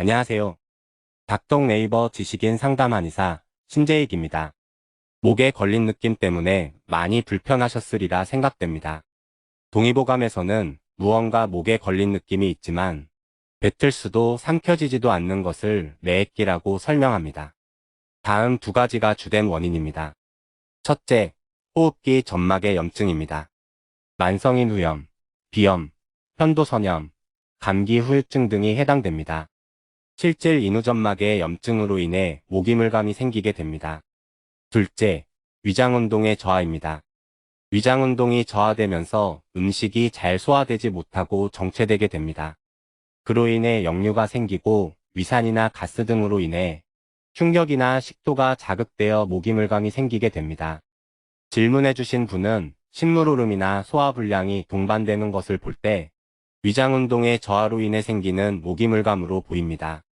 안녕하세요. 닥동 네이버 지식인 상담 한의사 신재익입니다. 목에 걸린 느낌 때문에 많이 불편하셨으리라 생각됩니다. 동의보감에서는 무언가 목에 걸린 느낌이 있지만 뱉을 수도 삼켜지지도 않는 것을 매액기라고 설명합니다. 다음 두 가지가 주된 원인입니다. 첫째, 호흡기 점막의 염증입니다. 만성인 후염, 비염, 편도선염, 감기 후유증 등이 해당됩니다. 실질 인후점막의 염증으로 인해 목이물감이 생기게 됩니다. 둘째, 위장운동의 저하입니다. 위장운동이 저하되면서 음식이 잘 소화되지 못하고 정체되게 됩니다. 그로 인해 역류가 생기고 위산이나 가스 등으로 인해 충격이나 식도가 자극되어 목이물감이 생기게 됩니다. 질문해주신 분은 식물오름이나 소화불량이 동반되는 것을 볼 때 위장운동의 저하로 인해 생기는 목이물감으로 보입니다.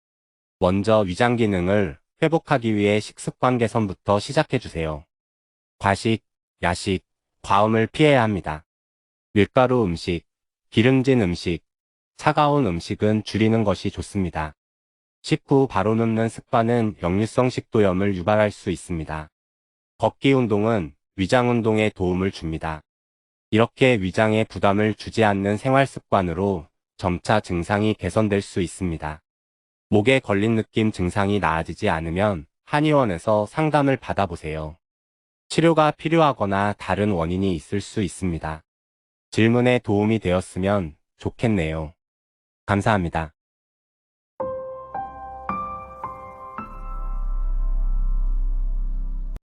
먼저 위장 기능을 회복하기 위해 식습관 개선부터 시작해주세요. 과식, 야식, 과음을 피해야 합니다. 밀가루 음식, 기름진 음식, 차가운 음식은 줄이는 것이 좋습니다. 식후 바로 눕는 습관은 역류성 식도염을 유발할 수 있습니다. 걷기 운동은 위장 운동에 도움을 줍니다. 이렇게 위장에 부담을 주지 않는 생활 습관으로 점차 증상이 개선될 수 있습니다. 목에 걸린 느낌 증상이 나아지지 않으면 한의원에서 상담을 받아보세요. 치료가 필요하거나 다른 원인이 있을 수 있습니다. 질문에 도움이 되었으면 좋겠네요. 감사합니다.